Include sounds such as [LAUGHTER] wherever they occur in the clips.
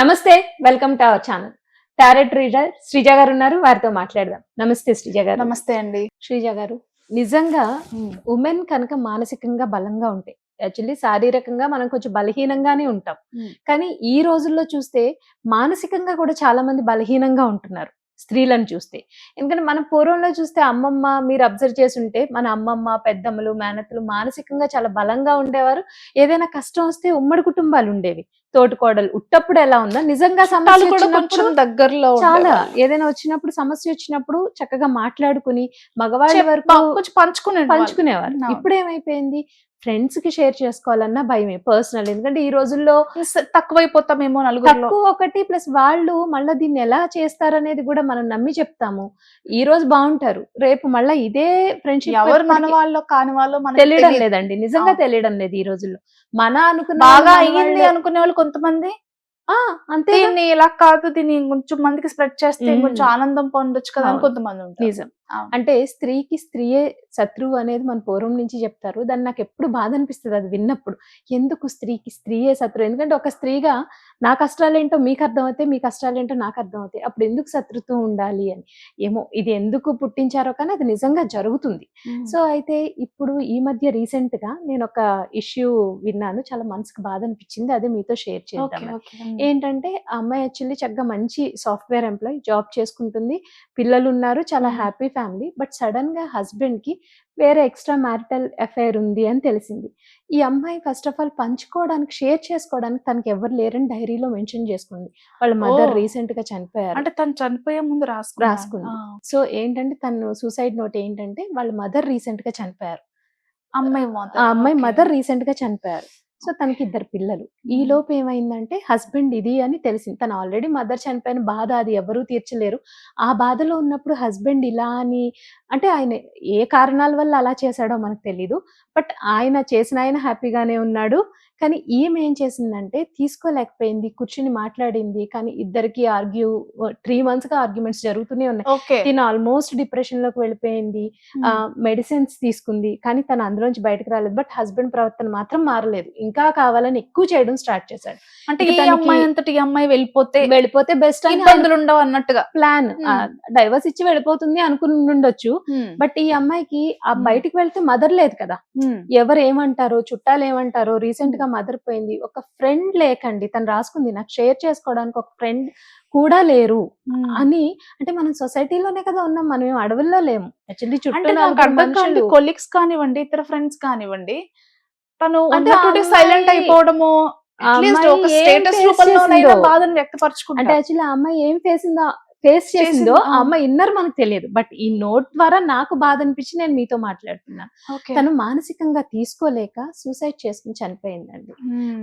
నమస్తే welcome to our channel. Tarot reader Sreeja గారు ఉన్నారు వారితో మాట్లాడదాం. నమస్తే శ్రీజ గారు. నమస్తే అండి. శ్రీజ గారు నిజంగా ఉమెన్ కనుక మానసికంగా బలంగా ఉంటాయి యాక్చువల్లీ శారీరకంగా మనం కొంచెం బలహీనంగానే ఉంటాం. కానీ ఈ రోజుల్లో చూస్తే మానసికంగా కూడా చాలా మంది బలహీనంగా ఉంటున్నారు. స్త్రీలను చూస్తే. ఎందుకంటే మన పూర్వంలో చూస్తే అమ్మమ్మ మీరు అబ్జర్వ్ చేసి ఉంటే మన అమ్మమ్మ పెద్దమ్మలు మేనత్తలు మానసికంగా చాలా బలంగా ఉండేవారు. ఏదైనా కష్టం వస్తే ఉమ్మడి కుటుంబాలు ఉండేవి. తోటికోడలు ఉట్టప్పుడు ఎలా ఉందా నిజంగా సమస్య కొంచెం దగ్గరలో చాలా. ఏదైనా వచ్చినప్పుడు సమస్య వచ్చినప్పుడు చక్కగా మాట్లాడుకుని మగవాళ్ళ వరకు పంచుకునే పంచుకునేవారు. ఇప్పుడు ఏమైపోయింది ఫ్రెండ్స్కి షేర్ చేసుకోవాలన్నా భయమే పర్సనల్ ఎందుకంటే ఈ రోజుల్లో తక్కువైపోతామేమో నలుగురిలో తక్కువ ఒకటి ప్లస్ వాళ్ళు మళ్ళీ దీన్ని ఎలా చేస్తారనేది కూడా మనం నమ్మి చెప్తాము ఈ రోజు బాగుంటారు రేపు మళ్ళీ ఇదే ఫ్రెండ్షిప్ ఎవరు మన వాళ్ళు కాని వాళ్ళు మనకి తెలియడం. లేదండి నిజంగా. తెలియడం లేదు ఈ రోజుల్లో మన అనుకున్న బాగా అయ్యింది. అనుకునే వాళ్ళు కొంతమంది ఆ, అంతే దీన్ని ఇలా కాదు దీన్ని కొంచెం మందికి స్ప్రెడ్ చేస్తే. కొంచెం ఆనందం పొందొచ్చు కదా అని. కొంతమంది నిజం. అంటే స్త్రీకి స్త్రీయే శత్రువు అనేది మన పూర్వం నుంచి చెప్తారు. దాన్ని నాకు ఎప్పుడు బాధ అనిపిస్తుంది అది విన్నప్పుడు. ఎందుకు స్త్రీకి స్త్రీయే శత్రువు? ఎందుకంటే ఒక స్త్రీగా నా కష్టాలేంటో మీకు అర్థమవుతాయి మీ కష్టాలేంటో నాకు అర్థమవుతాయి. అప్పుడు ఎందుకు శత్రుత్వం ఉండాలి అని? ఏమో ఇది ఎందుకు పుట్టించారో కానీ అది నిజంగా జరుగుతుంది. సో అయితే ఇప్పుడు ఈ మధ్య రీసెంట్గా నేను ఒక ఇష్యూ విన్నాను. చాలా మనసుకు బాధ అనిపించింది. అదే మీతో షేర్ చేద్దాం. ఏంటంటే ఆ అమ్మాయి యాక్చువల్లీ చక్కగా మంచి సాఫ్ట్వేర్ ఎంప్లాయ్ జాబ్ చేసుకుంటుంది. పిల్లలు ఉన్నారు చాలా. హ్యాపీ ఫ్యామిలీ బట్ సడన్గా హస్బెండ్కి వేరే ఎక్స్ట్రా మ్యారిటల్ అఫైర్ ఉంది అని తెలిసింది. ఈ అమ్మాయి ఫస్ట్ ఆఫ్ ఆల్ పంచుకోవడానికి షేర్ చేసుకోవడానికి తనకి ఎవరు లేరని డైరీలో మెన్షన్ చేసుకుంది. వాళ్ళ మదర్. రీసెంట్గా చనిపోయారు. అంటే తను చనిపోయే ముందు రాసుకున్నా రాసుకుంది. సో ఏంటంటే తను సూసైడ్ నోట్ ఏంటంటే వాళ్ళ మదర్ రీసెంట్గా చనిపోయారు. అమ్మాయి ఆ అమ్మాయి మదర్ రీసెంట్గా చనిపోయారు. సో తనకి ఇద్దరు పిల్లలు. ఈ. లోపు ఏమైందంటే హస్బెండ్ ఇది అని తెలిసింది. తను ఆల్రెడీ మదర్ చనిపోయిన బాధ అది ఎవరూ తీర్చలేరు. ఆ బాధలో ఉన్నప్పుడు హస్బెండ్ ఇలా అని అంటే ఆయన ఏ కారణాల వల్ల అలా చేశాడో మనకు తెలీదు. బట్ ఆయన చేసిన ఆయన హ్యాపీగానే ఉన్నాడు. కానీ ఈమె ఏం చేసిందంటే తీసుకోలేకపోయింది కూర్చుని మాట్లాడింది. కానీ ఇద్దరికి ఆర్గ్యూ త్రీ మంత్స్గా ఆర్గ్యుమెంట్స్ జరుగుతూనే ఉన్నాయి. తిను ఆల్మోస్ట్ డిప్రెషన్లోకి వెళ్ళిపోయింది మెడిసిన్స్ తీసుకుంది. కానీ తను అందులోంచి బయటకు రాలేదు. బట్ హస్బెండ్ ప్రవర్తన మాత్రం మారలేదు. ఇంకా కావాలని ఎక్కువ చేయడం స్టార్ట్ చేశాడు అంటే ఈ అమ్మాయి అంతటి అమ్మాయి వెళ్ళిపోతే వెళ్ళిపోతే బెస్ట్ అని ఉండవు అన్నట్టుగా ప్లాన్ Hmm. డైవర్స్ ఇచ్చి వెళ్ళిపోతుంది అనుకుని ఉండొచ్చు. బట్ ఈ అమ్మాయికి ఆ Hmm. బయటికి వెళ్తే మదర్ లేదు కదా. ఎవరు ఏమంటారో చుట్టాలు ఏమంటారో రీసెంట్గా మదర్ పోయింది ఒక ఫ్రెండ్ లేకండి తను రాసుకుంది నాకు షేర్ చేసుకోవడానికి ఒక ఫ్రెండ్ కూడా లేరు. అని అంటే మనం సొసైటీలోనే కదా ఉన్నాం మనం అడవుల్లో లేము యాక్చువల్లీ చుట్టూ కొలీగ్స్ కానివ్వండి ఇతర ఫ్రెండ్స్ కానివ్వండి తను ఆ సైలెంట్ అయిపోవడము స్టేటస్. బాధను అంటే యాక్చువల్లీ ఆ అమ్మాయి ఏం చేసిందో ఫేస్ చేసిందో ఆ. అమ్మాయి ఇన్నర్ మనకు తెలియదు. బట్ ఈ నోట్ ద్వారా నాకు బాధ అనిపించి నేను మీతో మాట్లాడుతున్నాను తను మానసికంగా తీసుకోలేక సూసైడ్ చేసుకుని చనిపోయిందండి.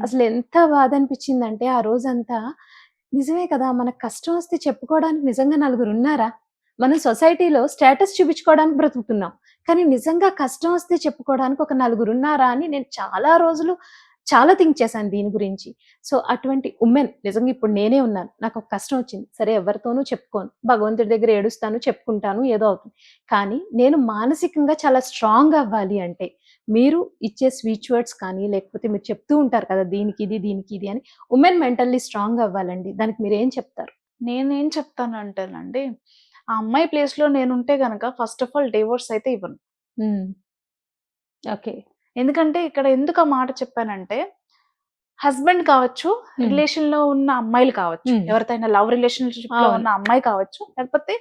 అసలు ఎంత బాధ అనిపించిందంటే ఆ రోజంతా నిజమే కదా మనకు కష్టం వస్తే చెప్పుకోవడానికి నిజంగా నలుగురు ఉన్నారా? మనం సొసైటీలో స్టేటస్ చూపించుకోవడానికి బ్రతుకుతున్నాం. కానీ నిజంగా కష్టం వస్తే చెప్పుకోవడానికి ఒక నలుగురు ఉన్నారా అని నేను చాలా రోజులు చాలా థింక్ చేశాను దీని గురించి. సో అటువంటి ఉమెన్ నిజంగా ఇప్పుడు నేనే ఉన్నాను. నాకు ఒక కష్టం వచ్చింది. సరే ఎవరితోనూ చెప్పుకోను. భగవంతుడి దగ్గర ఏడుస్తాను చెప్పుకుంటాను ఏదో అవుతుంది. కానీ నేను మానసికంగా చాలా స్ట్రాంగ్ అవ్వాలి అంటే మీరు ఇచ్చే స్వీచ్ వర్డ్స్ కానీ లేకపోతే మీరు చెప్తూ ఉంటారు కదా దీనికి ఇది దీనికి ఇది అని ఉమెన్ మెంటల్లీ స్ట్రాంగ్ అవ్వాలండి. దానికి మీరు ఏం చెప్తారు? నేనేం చెప్తానంటేనండి ఆ అమ్మాయి ప్లేస్లో నేనుంటే గనక ఫస్ట్ ఆఫ్ ఆల్ డివోర్స్ అయితే ఇవ్వను ఓకే ఎందుకంటే ఇక్కడ ఎందుకు ఆ మాట చెప్పానంటే హస్బెండ్ కావచ్చు. రిలేషన్లో ఉన్న అమ్మాయిలు కావచ్చు. ఎవరితైనా లవ్ రిలేషన్షిప్లో. ఉన్న అమ్మాయి కావచ్చు లేకపోతే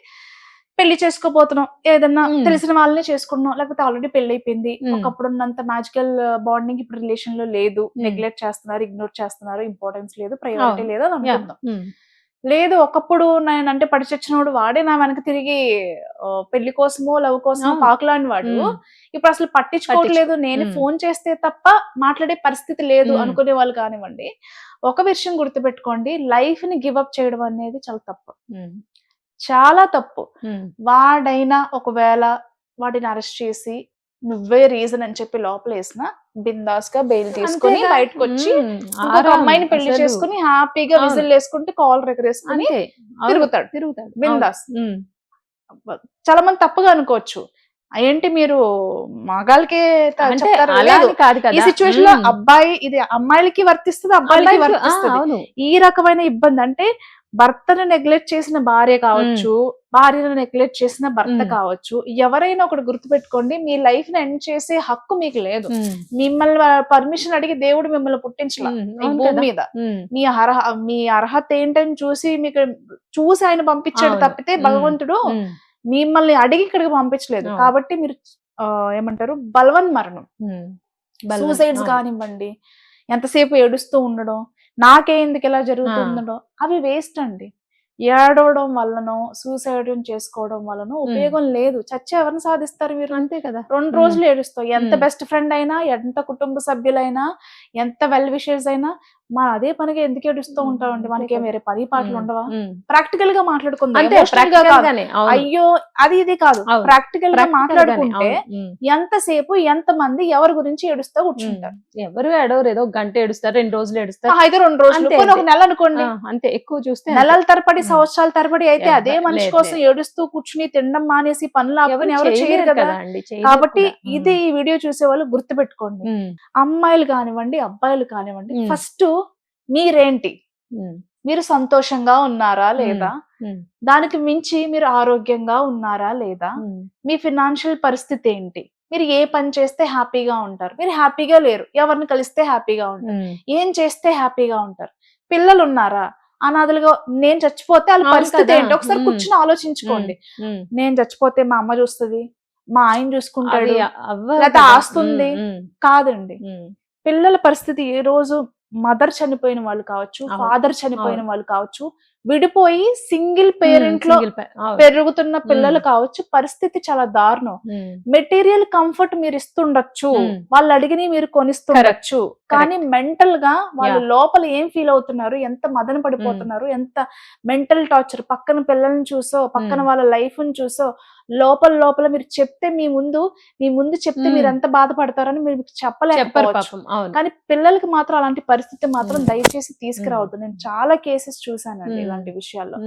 పెళ్ళి చేసుకోబోతున్నాం ఏదన్నా. తెలిసిన వాళ్ళనే చేసుకుంటున్నాం లేకపోతే ఆల్రెడీ పెళ్ళి అయిపోయింది. ఒకప్పుడు ఉన్నంత మ్యాజికల్ బాండింగ్ ఇప్పుడు రిలేషన్లో లేదు. నెగ్లెక్ట్ చేస్తున్నారు ఇగ్నోర్ చేస్తున్నారు ఇంపార్టెన్స్ లేదు ప్రయారిటీ. లేదు అని అనుకుందాం లేదు ఒకప్పుడు నేను అంటే పడి చచ్చినోడు వాడే నా వెనక తిరిగి పెళ్ళి కోసమో లవ్ కోసమో. పాకులాని వాడు. ఇప్పుడు అసలు పట్టించుకోవట్లేదు. నేను. ఫోన్ చేస్తే తప్ప మాట్లాడే పరిస్థితి లేదు. అనుకునే వాళ్ళు కానివ్వండి. ఒక విషయం గుర్తుపెట్టుకోండి. లైఫ్ని గివ్ అప్ చేయడం అనేది చాలా తప్పు. చాలా తప్పు. వాడైనా ఒకవేళ వాడిని అరెస్ట్ చేసి నువ్వే రీజన్ అని చెప్పి లోపల వేసిన బిందాస్గా బెయిల్ తీసుకొని బయటకు వచ్చి అమ్మాయిని పెళ్ళి చేసుకుని హ్యాపీగా. విజిల్ వేసుకుంటే కాల్ రెగరేసుకుని. తిరుగుతాడు. తిరుగుతాడు. బిందాస్. చాలా మంది తప్పుగా అనుకోవచ్చు. ఏంటి మీరు మగాళ్ళకే కాదు ఈ సిచ్యువేషన్లో. అబ్బాయి ఇది అమ్మాయిలకి వర్తిస్తుంది అబ్బాయిలకి వర్తిస్తుంది. ఈ రకమైన ఇబ్బంది అంటే భర్తను నెగ్లెక్ట్ చేసిన భార్య కావచ్చు భార్యను నెగ్లెక్ట్ చేసిన భర్త. కావచ్చు ఎవరైనా ఒకటి గుర్తుపెట్టుకోండి మీ లైఫ్ని ఎండ్ చేసే హక్కు మీకు లేదు మిమ్మల్ని పర్మిషన్ అడిగి దేవుడు మిమ్మల్ని పుట్టించలా ఉమ్, ఈ అవును భూమి కదా. మీద మీ అర్హ మీ అర్హత ఏంటని చూసి మీకు చూసి ఆయన పంపించాడు. తప్పితే. భగవంతుడు మిమ్మల్ని అడిగి ఇక్కడికి పంపించలేదు. కాబట్టి మీరు ఏమంటారు బలవన్ మరణం. సూసైడ్స్. కానివ్వండి ఎంతసేపు ఏడుస్తూ ఉండడం నాకే ఎందుకు ఇలా జరుగుతుండడం అవి వేస్ట్ అండి. ఏడవడం వల్లనో సూసైడ్ చేసుకోవడం వల్లనో ఉపయోగం లేదు. చచ్చి ఎవరిని సాధిస్తారు మీరు అంతే కదా. రెండు. రోజులు ఏడుస్తావు. ఎంత. బెస్ట్ ఫ్రెండ్ అయినా ఎంత కుటుంబ సభ్యులైనా ఎంత వెల్ విషెస్ అయినా మా అదే పనిగా ఎందుకు ఏడుస్తూ. ఉంటామండి మనకేం. వేరే పని పాటలు ఉండవా. ప్రాక్టికల్గా మాట్లాడుకుందాం. అయ్యో అది ఇది కాదు. ప్రాక్టికల్గా మాట్లాడుకుంటే ఎంతసేపు ఎంత మంది ఎవరి గురించి ఏడుస్తూ కూర్చుంటారు. ఎవరు ఏడవరు ఏదో గంట ఏడుస్తారు రెండు రోజులు ఏడుస్తారు అయితే రెండు రోజులు ఒక. నెల అనుకోండి అంతే ఎక్కువ చూస్తే. నెలల తరబడి ఉమ్. సంవత్సరాల తరబడి అయితే అదే మనిషి కోసం ఏడుస్తూ కూర్చుని తినడం మానేసి పనులు ఎవరు ఆపుకుని ఎవరు చేయరు కదా కాబట్టి ఇది ఈ వీడియో చూసే వాళ్ళు గుర్తు పెట్టుకోండి అమ్మాయిలు కానివ్వండి అబ్బాయిలు కానివ్వండి. ఫస్ట్ మీరేంటి? మీరు సంతోషంగా ఉన్నారా లేదా? దానికి మించి మీరు ఆరోగ్యంగా ఉన్నారా లేదా? మీ ఫినాన్షియల్ పరిస్థితి ఏంటి? మీరు ఏ పని చేస్తే హ్యాపీగా ఉంటారు? మీరు హ్యాపీగా లేరు. ఎవరిని కలిస్తే హ్యాపీగా ఉంటారు. ఏం చేస్తే హ్యాపీగా ఉంటారు? పిల్లలు ఉన్నారా అనాథలుగా నేను చచ్చిపోతే వాళ్ళ పరిస్థితి. ఏంటి? ఒకసారి. కూర్చుని ఆలోచించుకోండి. నేను చచ్చిపోతే మా అమ్మ చూస్తుంది మా ఆయన చూసుకుంటాడు కదా. ఆస్తుంది. కాదండి. పిల్లల పరిస్థితి ఏ రోజు మదర్ చనిపోయిన వాళ్ళు కావచ్చు. ఫాదర్ చనిపోయిన వాళ్ళు కావచ్చు విడిపోయి సింగిల్ పేరెంట్లో. పెరుగుతున్న పిల్లలు కావచ్చు పరిస్థితి చాలా దారుణం మెటీరియల్ కంఫర్ట్ మీరు ఇస్తుండొచ్చు. వాళ్ళు అడిగిని మీరు కొనిస్తుండొచ్చు కానీ మెంటల్గా వాళ్ళు. లోపల ఏం ఫీల్ అవుతున్నారు ఎంత మదన పడిపోతున్నారు ఎంత మెంటల్ టార్చర్ పక్కన పిల్లల్ని చూసో పక్కన. వాళ్ళ లైఫ్ని చూసో లోపల లోపల మీరు చెప్తే మీ ముందు మీ ముందు చెప్తే. మీరు ఎంత బాధపడతారని మీరు చెప్పలేకపోవచ్చు. కానీ పిల్లలకి మాత్రం అలాంటి పరిస్థితి మాత్రం. దయచేసి తీసుకురావద్దు. నేను చాలా కేసెస్ చూసానండి. ఇలాంటి విషయాల్లో.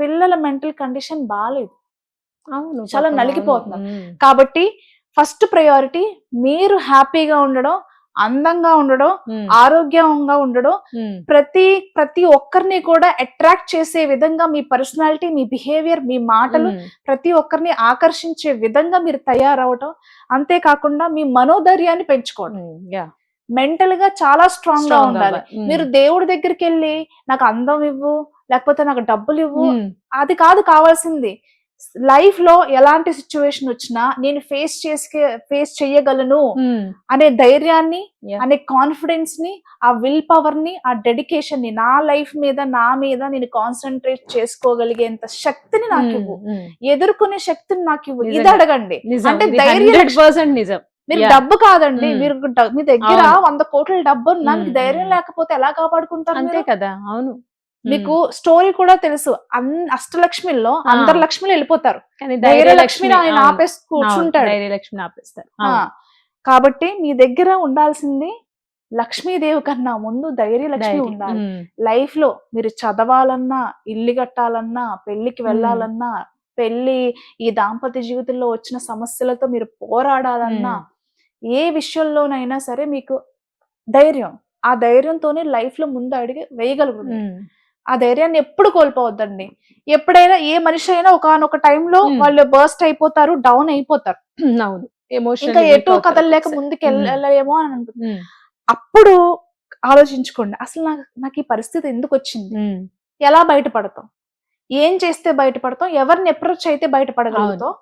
పిల్లల మెంటల్ కండిషన్ బాగాలేదు అవును చాలా నలిగిపోతున్నారు. ఉమ్, కాబట్టి ఫస్ట్ ప్రయారిటీ మీరు హ్యాపీగా ఉండడం అందంగా ఉండడం ఆరోగ్యంగా ఉండడం ప్రతి ప్రతి ఒక్కరిని కూడా అట్రాక్ట్ చేసే విధంగా మీ పర్సనాలిటీ మీ బిహేవియర్ మీ మాటలు ప్రతి ఒక్కరిని ఆకర్షించే విధంగా మీరు తయారవటం. అంతేకాకుండా మీ మనోధైర్యాన్ని పెంచుకోవడం. మెంటల్గా చాలా స్ట్రాంగ్గా ఉండాలి. మీరు దేవుడి దగ్గరికి వెళ్ళి నాకు అందం ఇవ్వు లేకపోతే నాకు డబ్బులు ఇవ్వు అది కాదు కావాల్సింది. లైఫ్లో ఎలాంటి సిచ్యువేషన్ వచ్చినా నేను ఫేస్ చేసే ఫేస్ చెయ్యగలను ఉమ్, అనే ధైర్యాన్ని. అనే కాన్ఫిడెన్స్ని ఆ విల్ పవర్ని ఆ డెడికేషన్ని నా లైఫ్ మీద నా మీద నేను కాన్సన్ట్రేట్ చేసుకోగలిగేంత శక్తిని నాకు ఇవ్వు ఉమ్, ఉమ్. ఎదుర్కొనే శక్తిని నాకు ఇవ్వు ఇది. అడగండి అంటే ధైర్యం 100% నిజం మీరు. డబ్బు కాదండి. మీరు మీ దగ్గర. వంద కోట్ల డబ్బు Mm, ధైర్యం. లేకపోతే ఎలా కాపాడుకుంటారు అంతే? కదా అవును మీకు స్టోరీ కూడా తెలుసు. అష్టలక్ష్మిలో ఆ. అందరు లక్ష్మిలు వెళ్ళిపోతారు. కానీ ధైర్యలక్ష్మిని ఆయన ఆపేసి కూర్చుంటాడు. ధైర్యలక్ష్మిని ఆపేస్తారు. కాబట్టి మీ దగ్గర ఉండాల్సింది లక్ష్మీదేవి కన్నా ముందు ధైర్యలక్ష్మి ధైర్యం. ఉండాలి. ఉమ్, లైఫ్లో మీరు చదవాలన్నా ఇల్లు కట్టాలన్నా పెళ్ళికి వెళ్ళాలన్నా పెళ్ళి ఈ దాంపత్య జీవితంలో వచ్చిన సమస్యలతో మీరు పోరాడాలన్నా ఏ విషయంలోనైనా సరే మీకు ధైర్యం. ఆ ధైర్యంతోనే లైఫ్లో ముందు అడిగి వేయగలుగుతుంది ఆ ధైర్యాన్ని ఎప్పుడు కోల్పోవద్దండి. ఎప్పుడైనా ఏ మనిషి అయినా ఒకనొక టైంలో. వాళ్ళు బర్స్ట్ అయిపోతారు డౌన్ అయిపోతారు. అవును. ఇంకా ఎటు కదలలేక ముందుకు వెళ్ళలేమో అని అనుకుంటుంది అప్పుడు ఆలోచించుకోండి. అసలు నాకు నాకు ఈ పరిస్థితి ఎందుకు వచ్చింది? ఎలా బయటపడతాం? ఏం చేస్తే బయటపడతాం? ఎవరిని అప్రోచ్ అయితే బయటపడగలుగుతాం?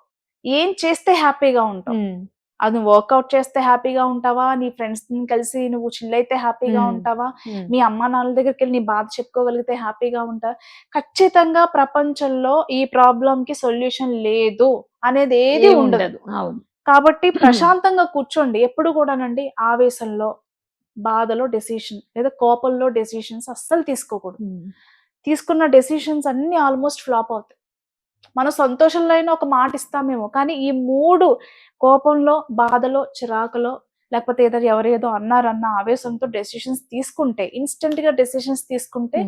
ఏం చేస్తే హ్యాపీగా ఉంటాం? అది నువ్వు వర్కౌట్ చేస్తే హ్యాపీగా ఉంటావా? నీ ఫ్రెండ్స్ కలిసి నువ్వు చిల్ అయితే హ్యాపీగా. ఉంటావా? మీ అమ్మ నాన్నల దగ్గరికి వెళ్ళి నీ బాధ చెప్పుకోగలిగితే హ్యాపీగా ఉంటా? ఖచ్చితంగా ప్రపంచంలో ఈ ప్రాబ్లం కి సొల్యూషన్ లేదు. అనేది ఏది ఉండదు. కాబట్టి ప్రశాంతంగా కూర్చోండి. ఎప్పుడు కూడానండి ఆవేశంలో బాధలో డెసిషన్ లేదా కోపంలో డెసిషన్స్ అస్సలు తీసుకోకూడదు. తీసుకున్న డెసిషన్స్ అన్ని ఆల్మోస్ట్ ఫ్లాప్ అవుతాయి. మనం సంతోషంలో అయినా ఒక మాట ఇస్తామేమో కానీ ఈ మూడు కోపంలో బాధలో చిరాకులో లేకపోతే ఏదో ఎవరేదో అన్నారన్న ఆవేశంతో డెసిషన్స్ తీసుకుంటే ఇన్స్టెంట్గా డెసిషన్స్ తీసుకుంటే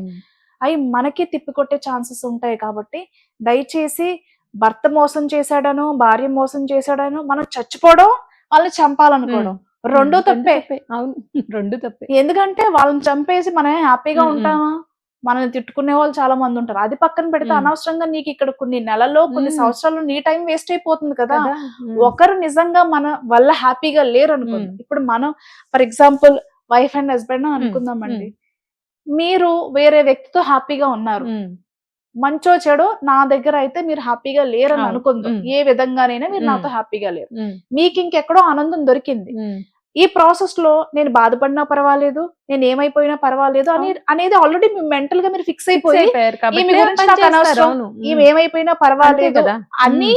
అవి మనకి తిప్పికొట్టే ఛాన్సెస్ ఉంటాయి కాబట్టి దయచేసి భర్త మోసం చేశాడనో భార్య మోసం చేశాడనో మనం చచ్చిపోవడం వాళ్ళని చంపాలనుకోవడం. రెండో తప్పే. అవును. [LAUGHS] రెండు తప్పే. ఎందుకంటే వాళ్ళని చంపేసి మనం హ్యాపీగా. ఉంటామా? మనల్ని తిట్టుకునే వాళ్ళు చాలా మంది ఉంటారు అది పక్కన పెడితే. అనవసరంగా నీకు ఇక్కడ కొన్ని నెలల్లో కొన్ని. సంవత్సరాలు నీ టైం వేస్ట్ అయిపోతుంది కదా ఒకరు నిజంగా మన వల్ల హ్యాపీగా లేరు అనుకుందాం. ఇప్పుడు మనం for example wife and husband అనుకుందామండి మీరు వేరే వ్యక్తితో హ్యాపీగా ఉన్నారు మంచో చెడో నా దగ్గర అయితే మీరు హ్యాపీగా లేరని. అనుకుందాం. ఏ విధంగానైనా మీరు. నాతో హ్యాపీగా లేరు మీకు ఇంకెక్కడో ఆనందం దొరికింది. ఈ ప్రాసెస్లో నేను బాధపడినా పర్వాలేదు నేను ఏమైపోయినా పర్వాలేదు అని అనేది ఆల్రెడీ మెంటల్గా మీరు ఫిక్స్ అయిపోయి ఈమె ఏమైపోయినా పర్వాలేదు కదా. అని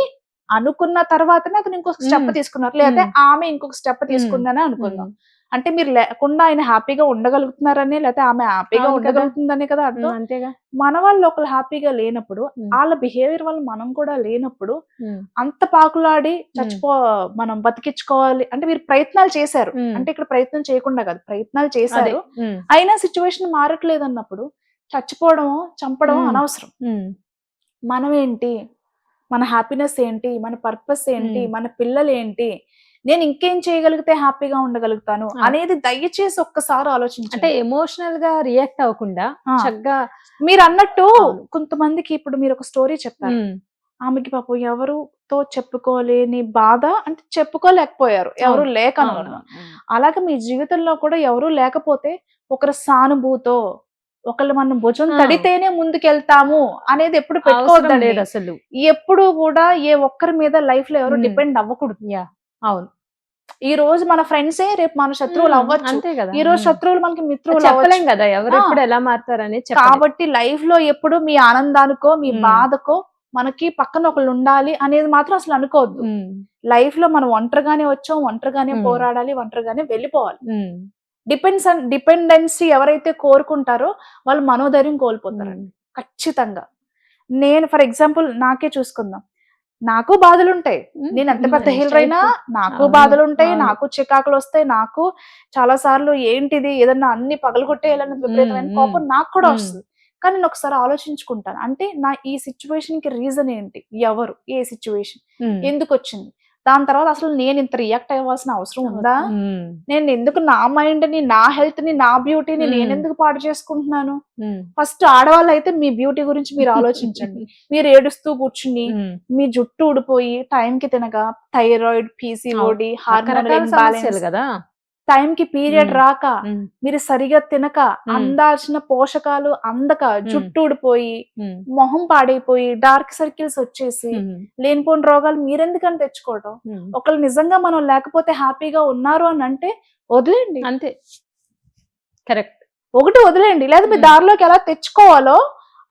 అనుకున్న తర్వాతనే అతను ఇంకొక స్టెప్. తీసుకున్నారు. మ్మ్. ఆమె ఇంకొక స్టెప్ తీసుకుందని అనుకుందాం. అంటే మీరు లేకుండా ఆయన హ్యాపీగా ఉండగలుగుతున్నారని లేకపోతే ఆమె హ్యాపీగా. ఉండగలుగుతుందని కదా అర్థం? అంతేగా. మన వాళ్ళు ఒకరు హ్యాపీగా లేనప్పుడు. వాళ్ళ బిహేవియర్ వల్ల మనం కూడా లేనప్పుడు అంత పాకులాడి చచ్చిపో మనం బతికించుకోవాలి అంటే మీరు ప్రయత్నాలు చేశారు. అంటే ఇక్కడ ప్రయత్నం చేయకుండా కాదు ప్రయత్నాలు చేశారు. అయినా సిచ్యువేషన్ మారట్లేదు అన్నప్పుడు చచ్చిపోవడం చంపడం. అనవసరం. మనం ఏంటి మన హ్యాపీనెస్ ఏంటి? మన పర్పస్ ఏంటి. మన పిల్లలు ఏంటి నేను ఇంకేం చేయగలిగితే హ్యాపీగా ఉండగలుగుతాను. అనేది దయచేసి ఒక్కసారి అంటే ఆలోచించండి ఎమోషనల్గా రియాక్ట్ అవ్వకుండా. చక్కగా మీరు అన్నట్టు. కొంతమందికి ఇప్పుడు మీరు ఒక స్టోరీ చెప్పారు ఆమెకి పాపం ఎవరుతో చెప్పుకోలేని బాధ అంటే చెప్పుకోలేకపోయారు ఎవరు లేక. అలాగే మీ జీవితంలో కూడా ఎవరు లేకపోతే ఒకరి సానుభూతో ఒకళ్ళు మనం భుజం. తడితేనే ముందుకెళ్తాము అనేది ఎప్పుడు లేదు అసలు ఎప్పుడు కూడా ఏ ఒక్కరి మీద లైఫ్లో ఎవరు. డిపెండ్ అవ్వకూడదు అవును. ఈ రోజు మన ఫ్రెండ్సే రేపు మన శత్రువులు అవ్వచ్చు. అంతే కదా. ఈ రోజు. శత్రువులు మనకి మిత్రువులు చెప్పలేం అవ్వచ్చు. కదా ఎవరు. ఎప్పుడు ఎలా మారుతారని. కాబట్టి లైఫ్లో ఎప్పుడు మీ ఆనందానికో మీ. బాధకో మనకి పక్కన ఒకళ్ళు ఉండాలి అనేది మాత్రం అసలు అనుకోవద్దు. లైఫ్లో మనం ఒంటరిగానే వచ్చాం ఒంటరిగానే. పోరాడాలి ఒంటరిగానే వెళ్ళిపోవాలి. డిపెండ్స్ డిపెండెన్సీ ఎవరైతే కోరుకుంటారో వాళ్ళు మనోధైర్యం కోల్పోతారు ఉమ్, ఖచ్చితంగా. నేను ఫర్ ఎగ్జాంపుల్ నాకే చూసుకుందాం. నాకు బాధలు ఉంటాయి ఉమ్, నేను ఎంత పెద్ద హీలర్ అయినా నాకు అవును, బాధలు ఉంటాయి అవును. నాకు చికాకులు వస్తాయి నాకు చాలా సార్లు ఏంటిది ఏదన్నా అన్ని పగలగొట్టేయాలన్న విపరీతమైన ఉమ్, కోపం నాకు కూడా. వస్తుంది. కానీ నేను ఒకసారి ఆలోచించుకుంటాను. అంటే నా ఈ సిచ్యువేషన్కి రీజన్ ఏంటి? ఎవరు? ఏ సిచ్యువేషన్. ఎందుకు వచ్చింది? దాని తర్వాత అసలు నేను ఇంత రియాక్ట్ అవ్వాల్సిన అవసరం ఉందా? నేను ఎందుకు నా మైండ్ని నా హెల్త్ని నా బ్యూటీని. నేను ఎందుకు పాడు చేసుకుంటున్నాను? ఫస్ట్ ఆడవాళ్ళు అయితే మీ బ్యూటీ గురించి మీరు ఆలోచించండి. [LAUGHS] మీరు ఏడుస్తూ కూర్చుని. మీ జుట్టు ఊడిపోయి టైం కి తినక థైరాయిడ్ పీసీఓడి ఇంబాలెన్స్ కదా. టైం కి పీరియడ్. రాక మీరు సరిగా తినక అందాల్సిన పోషకాలు అందక జుట్టు ఊడిపోయి మొహం పాడైపోయి డార్క్ సర్కిల్స్ వచ్చేసి లేనిపోని రోగాలు మీరెందుకని తెచ్చుకోవటం. ఒకళ్ళు నిజంగా మనం లేకపోతే హ్యాపీగా ఉన్నారు అని అంటే వదిలేండి అంతే. కరెక్ట్. ఒకటి వదిలేండి లేదా మీ. దారిలోకి ఎలా తెచ్చుకోవాలో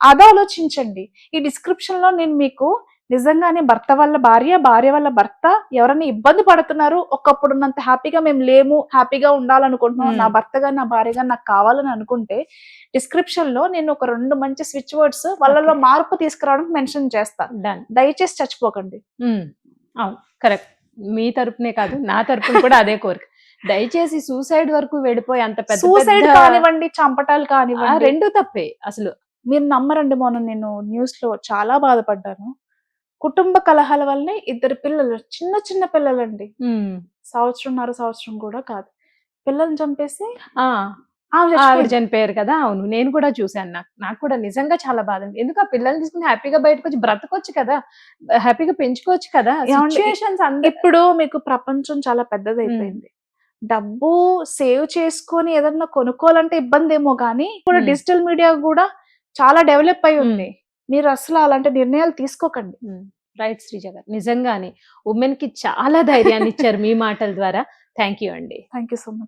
అది ఆలోచించండి. ఈ డిస్క్రిప్షన్లో నేను మీకు నిజంగానే భర్త వల్ల భార్య భార్య వల్ల భర్త ఎవరైనా ఇబ్బంది పడుతున్నారు ఒకప్పుడు ఉన్నంత హ్యాపీగా మేము లేము హ్యాపీగా ఉండాలనుకుంటున్నాం. నా భర్తగా నా భార్యగా నాకు కావాలని అనుకుంటే డిస్క్రిప్షన్లో నేను ఒక రెండు మంచి స్విచ్ వర్డ్స్ వాళ్ళలో మార్పు తీసుకురావడానికి మెన్షన్ చేస్తా. డన్ దయచేసి చచ్చిపోకండి. అవును కరెక్ట్. మీ తరపునే కాదు నా తరపున కూడా అదే కోరిక. దయచేసి సూసైడ్ వరకు వెళ్ళిపోయి అంత పెద్ద సూసైడ్ కానివ్వండి చంపటాలు కానివ్వండి. రెండు తప్పే అసలు. మీరు నమ్మరండి మొన్న నేను న్యూస్లో చాలా బాధపడ్డాను. కుటుంబ కలహాల వల్లనే ఇద్దరు పిల్లలు చిన్న చిన్న పిల్లలండి. సంవత్సరంన్నర సంవత్సరం కూడా కాదు. పిల్లల్ని చంపేసి ఆవిడ. చనిపోయారు కదా అవును. నేను కూడా చూశాను నాకు. నాకు కూడా నిజంగా చాలా బాధ. ఎందుకు ఆ పిల్లల్ని తీసుకుని హ్యాపీగా బయటకు వచ్చి బ్రతకొచ్చు కదా? హ్యాపీగా పెంచుకోవచ్చు కదా? ఇప్పుడు మీకు ప్రపంచం చాలా పెద్దదైపోయింది. డబ్బు సేవ్ చేసుకొని ఏదన్నా కొనుక్కోవాలంటే ఇబ్బంది ఏమో కానీ ఇప్పుడు. డిజిటల్ మీడియా కూడా చాలా డెవలప్ అయి ఉంది మీరు అసలు అలాంటి నిర్ణయాలు తీసుకోకండి. రైట్ శ్రీజ గారు. నిజంగానే ఉమెన్కి చాలా ధైర్యాన్ని ఇచ్చారు మీ మాటల ద్వారా. థ్యాంక్ యూ అండి. Thank you so much.